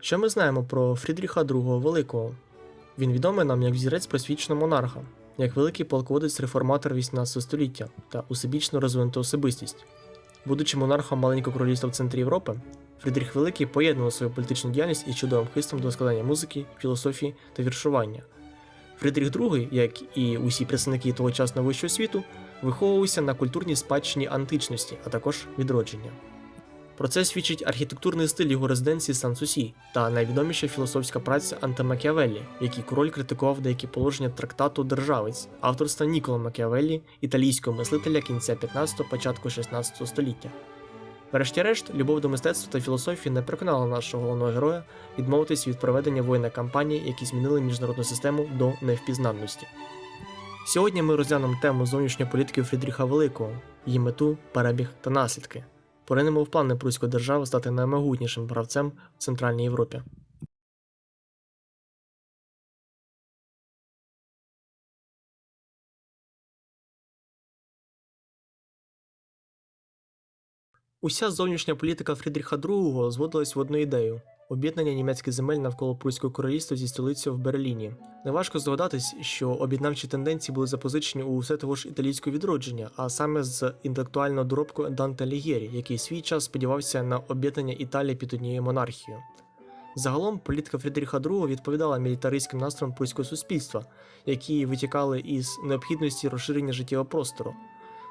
Що ми знаємо про Фрідріха II Великого? Він відомий нам як взірець просвіченого монарха, як великий полководець реформатор 18 століття та усебічно розвинута особистість. Будучи монархом маленького королівства в центрі Європи, Фрідріх Великий поєднував свою політичну діяльність із чудовим хистом до складання музики, філософії та віршування. Фрідріх II, як і усі представники тогочасного вищого світу, виховувався на культурній спадщині античності, а також відродження. Про це свідчить архітектурний стиль його резиденції Сан-Сусі та найвідоміша філософська праця Антимакіавеллі, в якій король критикував деякі положення трактату Державець авторства Нікола Макіавеллі, італійського мислителя кінця 15-го, початку 16 століття. Врешті-решт, любов до мистецтва та філософії не переконала нашого головного героя відмовитись від проведення воєнної кампанії, які змінили міжнародну систему до невпізнанності. Сьогодні ми розглянемо тему зовнішньої політики Фрідріха Великого, її мету, перебіг та наслідки. Поринемо в плани Пруської держави стати наймогутнішим гравцем в Центральній Європі. Уся зовнішня політика Фрідріха II зводилась в одну ідею об'єднання німецьких земель навколо Пруського королівства зі столицею в Берліні. Неважко здогадатись, що об'єднавчі тенденції були запозичені у все того ж італійського відродження, а саме з інтелектуального доробку Данте Алігєрі, який свій час сподівався на об'єднання Італії під однією монархією. Загалом політика Фрідріха II відповідала мілітаристським настроям пруського суспільства, які витікали із необхідності розширення життєвого простору.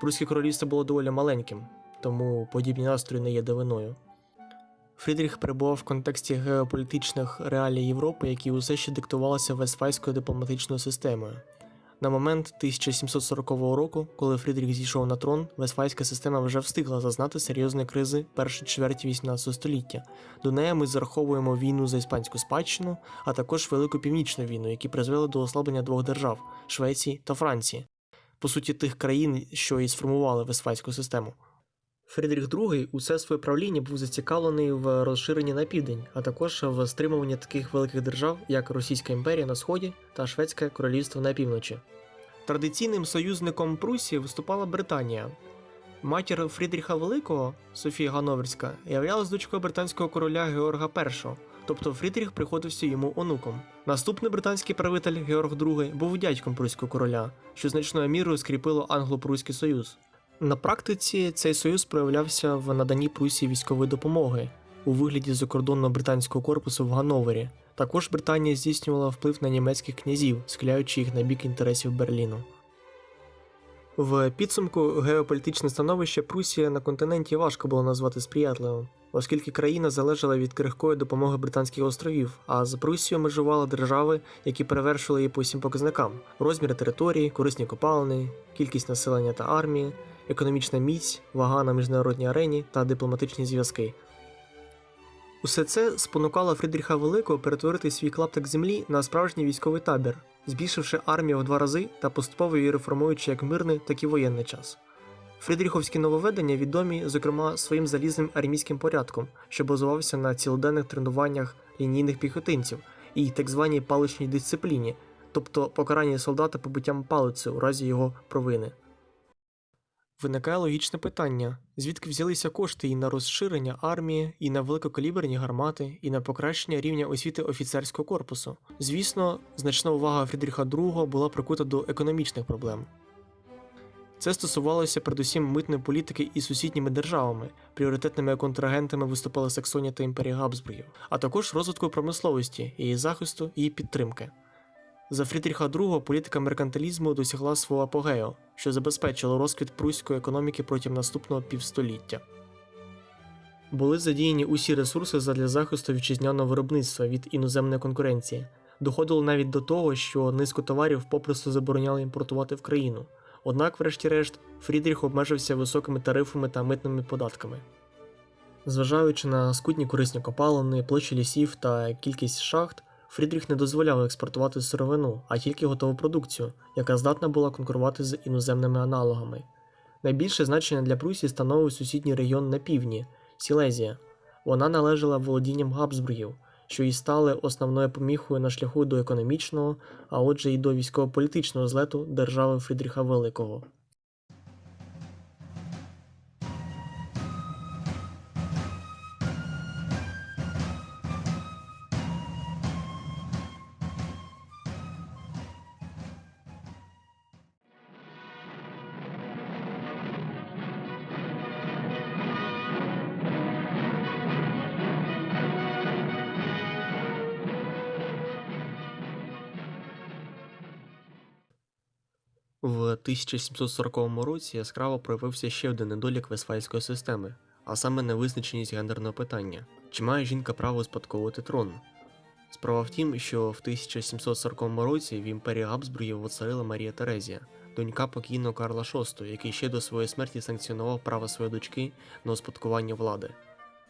Пруське королівство було доволі маленьким, тому подібні настрої не є дивиною. Фрідріх перебував в контексті геополітичних реалій Європи, які усе ще диктувалися Вестфальською дипломатичною системою. На момент 1740 року, коли Фрідріх зійшов на трон, Вестфальська система вже встигла зазнати серйозної кризи першої чверті 18 століття. До неї ми зараховуємо війну за іспанську спадщину, а також Велику Північну війну, які призвели до ослаблення двох держав Швеції та Франції, по суті, тих країн, що і сформували Вестфальську систему. Фрідріх II усе своє правління був зацікавлений в розширенні на південь, а також в стримуванні таких великих держав, як Російська імперія на сході та Шведське королівство на півночі. Традиційним союзником Прусії виступала Британія. Матір Фрідріха Великого, Софія Гановерська, являлась дочкою британського короля Георга І, тобто Фрідріх приходився йому онуком. Наступний британський правитель Георг II був дядьком пруського короля, що значною мірою скріпило англо-пруський союз. На практиці цей союз проявлявся в наданні Прусії військової допомоги у вигляді закордонного британського корпусу в Гановері. Також Британія здійснювала вплив на німецьких князів, схиляючи їх на бік інтересів Берліну. В підсумку геополітичне становище Прусії на континенті важко було назвати сприятливим, оскільки країна залежала від крихкої допомоги Британських островів, а з Прусією межували держави, які перевершили її по всім показникам: розміри території, корисні копалини, кількість населення та армії, економічна міць, вага на міжнародній арені та дипломатичні зв'язки. Усе це спонукало Фрідріха Великого перетворити свій клаптик землі на справжній військовий табір, збільшивши армію в два рази та поступово її реформуючи як мирний, так і воєнний час. Фрідріховські нововведення відомі, зокрема, своїм залізним армійським порядком, що базувався на цілоденних тренуваннях лінійних піхотинців і так званій паличній дисципліні, тобто покаранні солдата побиттям палицею у разі його провини. Виникає логічне питання: звідки взялися кошти і на розширення армії, і на великокаліберні гармати, і на покращення рівня освіти офіцерського корпусу? Звісно, значна увага Фрідріха II була прикута до економічних проблем. Це стосувалося передусім митної політики із сусідніми державами, пріоритетними контрагентами виступали Саксонія та імперія Габсбургів, а також розвитку промисловості, її захисту і підтримки. За Фрідріха II політика меркантилізму досягла свого апогею, що забезпечило розквіт пруської економіки протягом наступного півстоліття. Були задіяні усі ресурси задля захисту вітчизняного виробництва від іноземної конкуренції. Доходило навіть до того, що низку товарів попросту забороняли імпортувати в країну. Однак, врешті-решт, Фрідріх обмежився високими тарифами та митними податками. Зважаючи на скудні корисні копалини, площі лісів та кількість шахт, Фрідріх не дозволяв експортувати сировину, а тільки готову продукцію, яка здатна була конкурувати з іноземними аналогами. Найбільше значення для Прусії становив сусідній регіон на півдні Сілезія. Вона належала володінням Габсбургів, що і стали основною поміхою на шляху до економічного, а отже й до військово-політичного злету держави Фрідріха Великого. В 1740 році яскраво проявився ще один недолік Вестфальської системи, а саме невизначеність гендерного питання: чи має жінка право спадковувати трон? Справа в тім, що в 1740 році в імперії Габсбургів воцарила Марія Терезія, донька покійного Карла VI, який ще до своєї смерті санкціонував право своєї дочки на успадкування влади.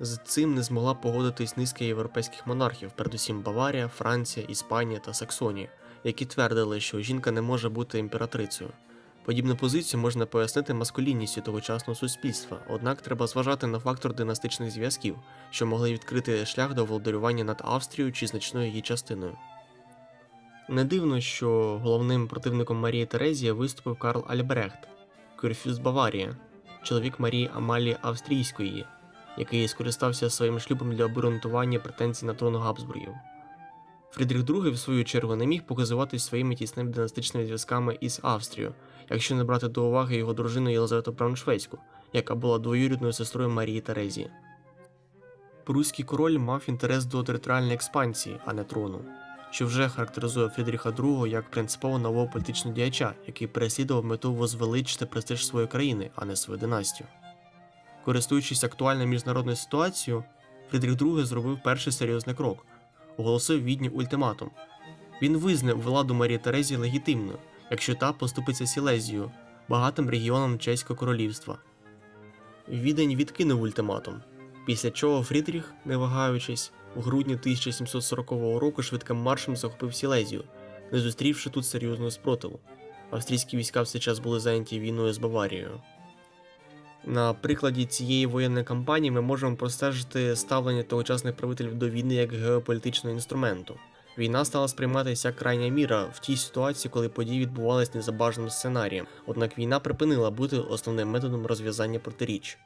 З цим не змогла погодитись низка європейських монархів, передусім Баварія, Франція, Іспанія та Саксонія, які твердили, що жінка не може бути імператрицею. Подібну позицію можна пояснити маскулінністю тогочасного суспільства, однак треба зважати на фактор династичних зв'язків, що могли відкрити шлях до володарювання над Австрією чи значною її частиною. Не дивно, що головним противником Марії Терезії виступив Карл Альбрехт, Кюрфюз Баварія, чоловік Марії Амалії Австрійської, який скористався своїм шлюбом для обґрунтування претензій на трон Габсбургів. Фрідріх II, в свою чергу, не міг показуватись своїми тісними династичними зв'язками із Австрією, якщо не брати до уваги його дружину Єлизавету Брауншвейську, яка була двоюрідною сестрою Марії Терезії. Пруський король мав інтерес до територіальної експансії, а не трону, що вже характеризує Фрідріха II як принципово нового політичного діяча, який переслідував мету возвеличити престиж своєї країни, а не свою династію. Користуючись актуальною міжнародною ситуацією, Фрідріх II зробив перший серйозний крок оголосив Відні ультиматум. Він визнав владу Марії Терезії легітимною, якщо та поступиться Сілезію, багатим регіоном Чеського королівства. Відень відкинув ультиматум, після чого Фрідріх, не вагаючись, у грудні 1740 року швидким маршем захопив Сілезію, не зустрівши тут серйозного спротиву. Австрійські війська в цей час були зайняті війною з Баварією. На прикладі цієї воєнної кампанії ми можемо простежити ставлення тогочасних правителів до війни як геополітичного інструменту. Війна стала сприйматися крайня міра в тій ситуації, коли події відбувалися незабажаним сценарієм, однак війна припинила бути основним методом розв'язання протиріч.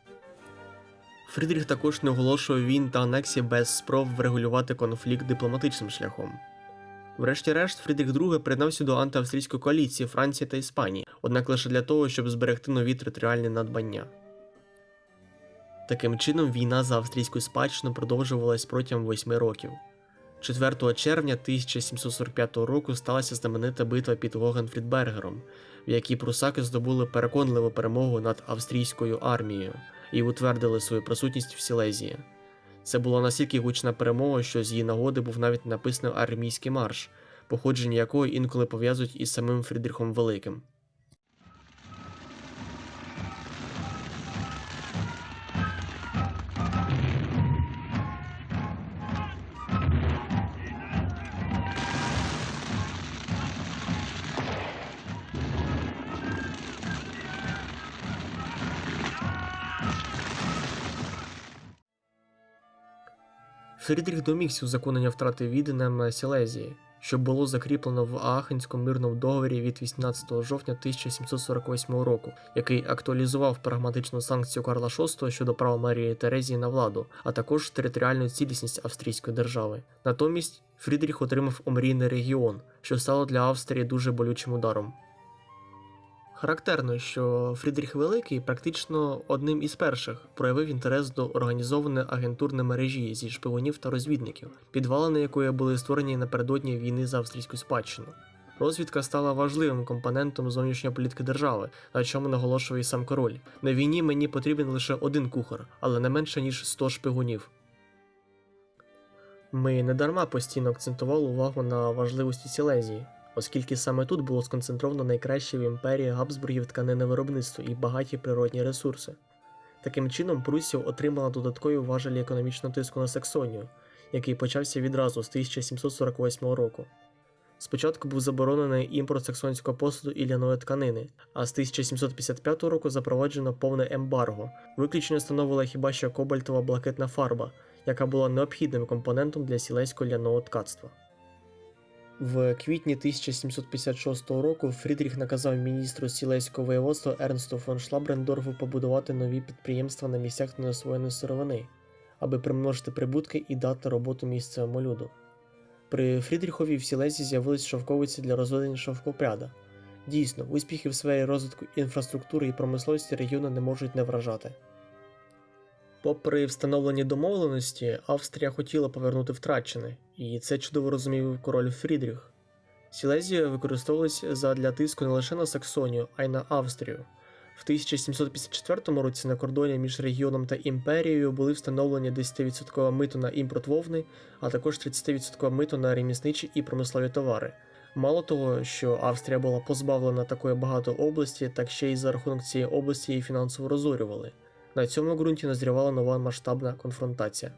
Фрідріх також не оголошував війн та анексії без спроб врегулювати конфлікт дипломатичним шляхом. Врешті-решт, Фрідріх II приєднався до антиавстрійської коаліції Франції та Іспанії, однак лише для того, щоб зберегти нові територіальні надбання. Таким чином, війна за австрійську спадщину продовжувалась протягом восьми років. 4 червня 1745 року сталася знаменита битва під Гогенфрідбергером, в якій прусаки здобули переконливу перемогу над австрійською армією і утвердили свою присутність в Сілезії. Це була настільки гучна перемога, що з її нагоди був навіть написаний армійський марш, походження якого інколи пов'язують із самим Фрідріхом Великим. Фрідріх домігся узаконення втрати Віденем Сілезії, що було закріплено в Аахенському мирному договорі від 18 жовтня 1748 року, який актуалізував прагматичну санкцію Карла VI щодо права Марії Терезії на владу, а також територіальну цілісність австрійської держави. Натомість Фрідріх отримав омрійний регіон, що стало для Австрії дуже болючим ударом. Характерно, що Фрідріх Великий практично одним із перших проявив інтерес до організованої агентурної мережі зі шпигунів та розвідників, підвалини якої були створені напередодні війни за австрійську спадщину. Розвідка стала важливим компонентом зовнішньої політики держави, на чому наголошує і сам король. На війні мені потрібен лише один кухар, але не менше ніж 100 шпигунів. Ми недарма постійно акцентували увагу на важливості Сілезії оскільки саме тут було сконцентровано найкраще в імперії Габсбургів тканинне виробництво і багаті природні ресурси. Таким чином, Прусія отримала додаткові важелі економічного тиску на Саксонію, який почався відразу з 1748 року. Спочатку був заборонений імпорт саксонського посуду і ляної тканини, а з 1755 року запроваджено повне ембарго. Виключення становила хіба що кобальтова блакитна фарба, яка була необхідним компонентом для сілеського ляного ткацтва. В квітні 1756 року Фрідріх наказав міністру сілейського воєводства Ернсту фон Шлабрендорфу побудувати нові підприємства на місцях неосвоєної сировини, аби примножити прибутки і дати роботу місцевому люду. При Фрідріхові в Сілезі з'явились шовковиці для розведення шовкопряда. Дійсно, успіхи в сфері розвитку інфраструктури і промисловості регіону не можуть не вражати. Попри встановлені домовленості, Австрія хотіла повернути втрачене, і це чудово розумів король Фрідріх. Сілезія використовувалась задля тиску не лише на Саксонію, а й на Австрію. В 1754 році на кордоні між регіоном та імперією були встановлені 10% мито на імпорт вовни, а також 30% мито на ремісничі і промислові товари. Мало того, що Австрія була позбавлена такої багато області, так ще й за рахунок цієї області її фінансово розорювали. На цьому ґрунті назрівала нова масштабна конфронтація.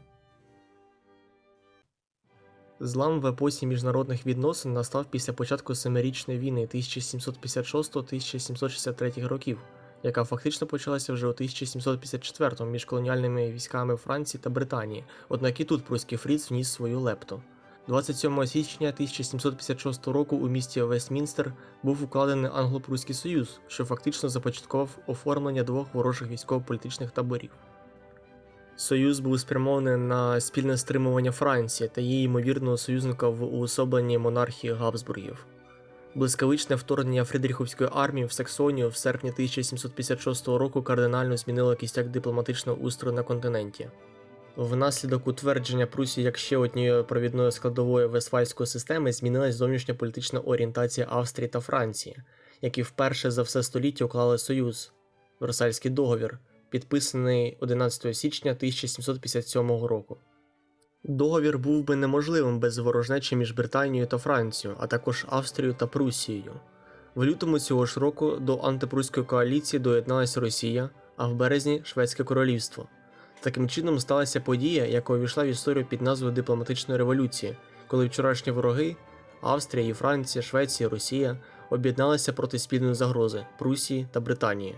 Злам в епосі міжнародних відносин настав після початку Семирічної війни 1756-1763 років, яка фактично почалася вже у 1754 між колоніальними військами Франції та Британії, однак і тут пруський фріц вніс свою лепту. 27 січня 1756 року у місті Вестмінстер був укладений англо-пруський союз, що фактично започаткував оформлення двох ворожих військово-політичних таборів. Союз був спрямований на спільне стримування Франції та її ймовірного союзника в уособленні монархії Габсбургів. Блискавичне вторгнення Фрідріховської армії в Саксонію в серпні 1756 року кардинально змінило кістяк дипломатичного устрою на континенті. Внаслідок утвердження Прусії як ще однієї провідної складової вестфальської системи змінилась зовнішня політична орієнтація Австрії та Франції, які вперше за все століття уклали союз Версальський договір, підписаний 11 січня 1757 року. Договір був би неможливим без ворожнечі між Британією та Францією, а також Австрією та Прусією. В лютому цього ж року до антипруської коаліції доєдналася Росія, а в березні Шведське королівство. Таким чином сталася подія, яка увійшла в історію під назвою дипломатичної революції, коли вчорашні вороги Австрія, і Франція, Швеція, Росія об'єдналися проти спільної загрози Прусії та Британії.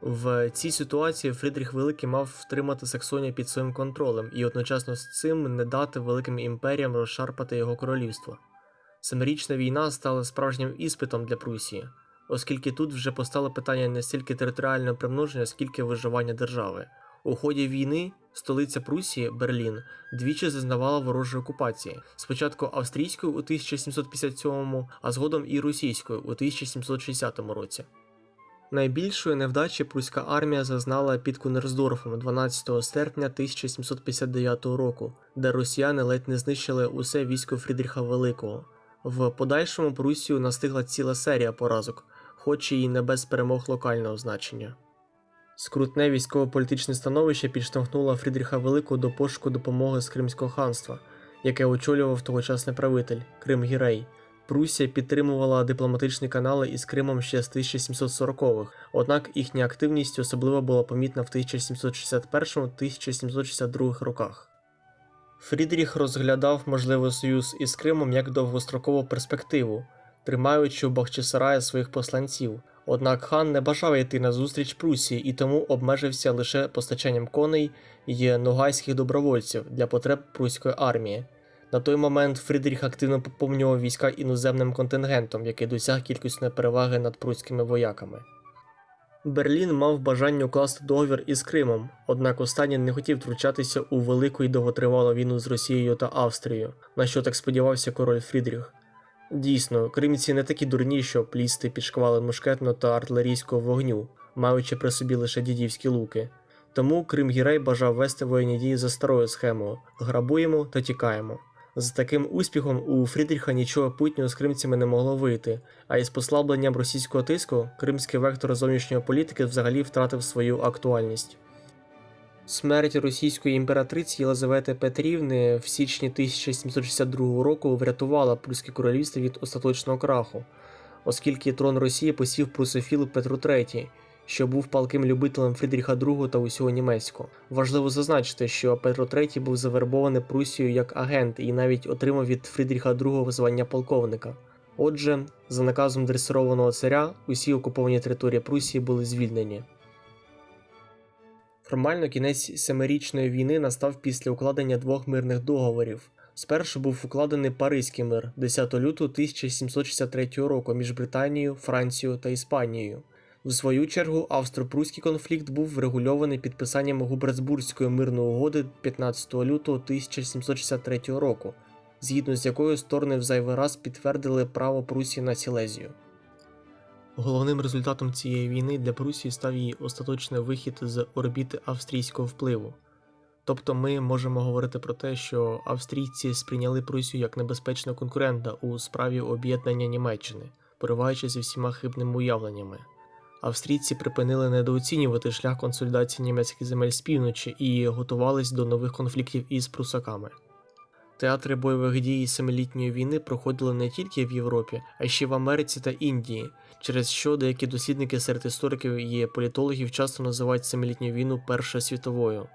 В цій ситуації Фридріх Великий мав втримати Саксонію під своїм контролем і одночасно з цим не дати великим імперіям розшарпати його королівство. Семирічна війна стала справжнім іспитом для Прусії, оскільки тут вже постало питання не стільки територіального примноження, скільки виживання держави. У ході війни столиця Прусії, Берлін, двічі зазнавала ворожої окупації. Спочатку австрійською у 1757, а згодом і російською у 1760 році. Найбільшої невдачі пруська армія зазнала під Кунерсдорфом 12 серпня 1759 року, де росіяни ледь не знищили усе військо Фрідріха Великого. В подальшому Прусію настигла ціла серія поразок, хоч і не без перемог локального значення. Скрутне військово-політичне становище підштовхнуло Фрідріха Великого до пошуку допомоги з Кримського ханства, яке очолював тогочасний правитель Крим Гірей. Прусія підтримувала дипломатичні канали із Кримом ще з 1740-х, однак їхня активність особливо була помітна в 1761-1762 роках. Фрідріх розглядав можливий союз із Кримом як довгострокову перспективу, тримаючи у Бахчисараї своїх посланців. Однак хан не бажав йти на зустріч Прусії і тому обмежився лише постачанням коней і ногайських добровольців для потреб пруської армії. На той момент Фрідріх активно поповнював війська іноземним контингентом, який досяг кількісної переваги над пруськими вояками. Берлін мав бажання укласти договір із Кримом, однак останній не хотів втручатися у велику і довготривалу війну з Росією та Австрією, на що так сподівався король Фрідріх. Дійсно, кримці не такі дурні, щоб плісти під шквали мушкетного та артилерійського вогню, маючи при собі лише дідівські луки. Тому Крим Гірей бажав вести воєнні дії за старою схемою: грабуємо та тікаємо. З таким успіхом у Фрідріха нічого путнього з кримцями не могло вийти, а із послабленням російського тиску кримський вектор зовнішньої політики взагалі втратив свою актуальність. Смерть російської імператриці Єлизавети Петрівни в січні 1762 року врятувала Прусське королівство від остаточного краху, оскільки трон Росії посів прусофіл Петру III, що був палким любителем Фрідріха II та усього німецького. Важливо зазначити, що Петро III був завербований Прусією як агент і навіть отримав від Фрідріха II звання полковника. Отже, за наказом дресированого царя, усі окуповані території Прусії були звільнені. Формально кінець семирічної війни настав після укладення двох мирних договорів. Спершу був укладений Паризький мир 10 лютого 1763 року між Британією, Францією та Іспанією. В свою чергу австро-прусський конфлікт був врегульований підписанням Губерцбурзької мирної угоди 15 лютого 1763 року, згідно з якою сторони в зайвий раз підтвердили право Прусії на Сілезію. Головним результатом цієї війни для Прусії став її остаточний вихід з орбіти австрійського впливу. Тобто ми можемо говорити про те, що австрійці сприйняли Прусію як небезпечного конкурента у справі об'єднання Німеччини, пориваючи зі всіма хибними уявленнями. Австрійці припинили недооцінювати шлях консолідації німецьких земель з півночі і готувались до нових конфліктів із прусаками. Театри бойових дій Семилітньої війни проходили не тільки в Європі, а ще в Америці та Індії, через що деякі дослідники серед істориків і політологів часто називають Семилітню війну Першою світовою.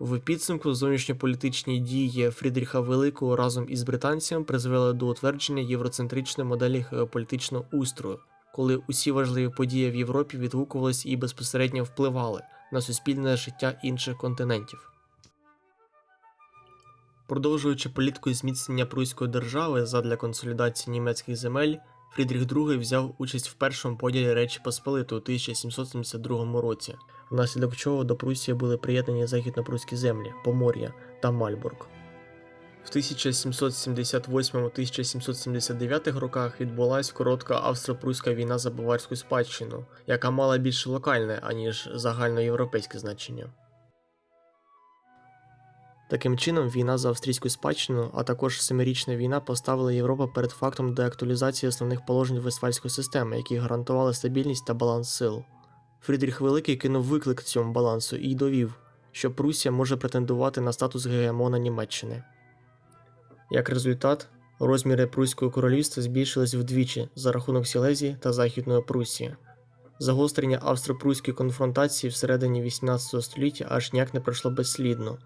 В підсумку зовнішньополітичні дії Фрідріха Великого разом із британцями призвели до утвердження євроцентричної моделі геополітичного устрою, коли усі важливі події в Європі відгукувались і безпосередньо впливали на суспільне життя інших континентів. Продовжуючи політику зміцнення Пруської держави задля консолідації німецьких земель, Фрідріх II взяв участь в першому поділі Речі Посполитої у 1772 році, внаслідок чого до Прусії були приєднані західнопруські землі Помор'я та Мальбург. В 1778-1779 роках відбулась коротка австро-пруська війна за баварську спадщину, яка мала більше локальне, аніж загальноєвропейське значення. Таким чином, війна за австрійську спадщину, а також семирічна війна поставили Європу перед фактом деактуалізації основних положень Вестфальської системи, які гарантували стабільність та баланс сил. Фрідріх Великий кинув виклик цьому балансу і довів, що Прусія може претендувати на статус гегемона Німеччини. Як результат, розміри Пруського королівства збільшились вдвічі за рахунок Сілезії та Західної Прусії. Загострення австро-пруської конфронтації всередині 18 століття аж ніяк не пройшло безслідно.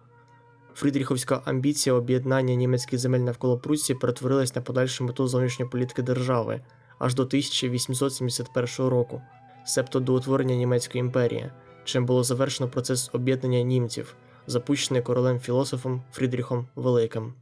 Фрідріховська амбіція об'єднання німецьких земель навколо Пруссії перетворилась на подальшу мету зовнішньої політики держави аж до 1871 року, себто до утворення Німецької імперії, чим було завершено процес об'єднання німців, запущений королем філософом Фрідріхом Великим.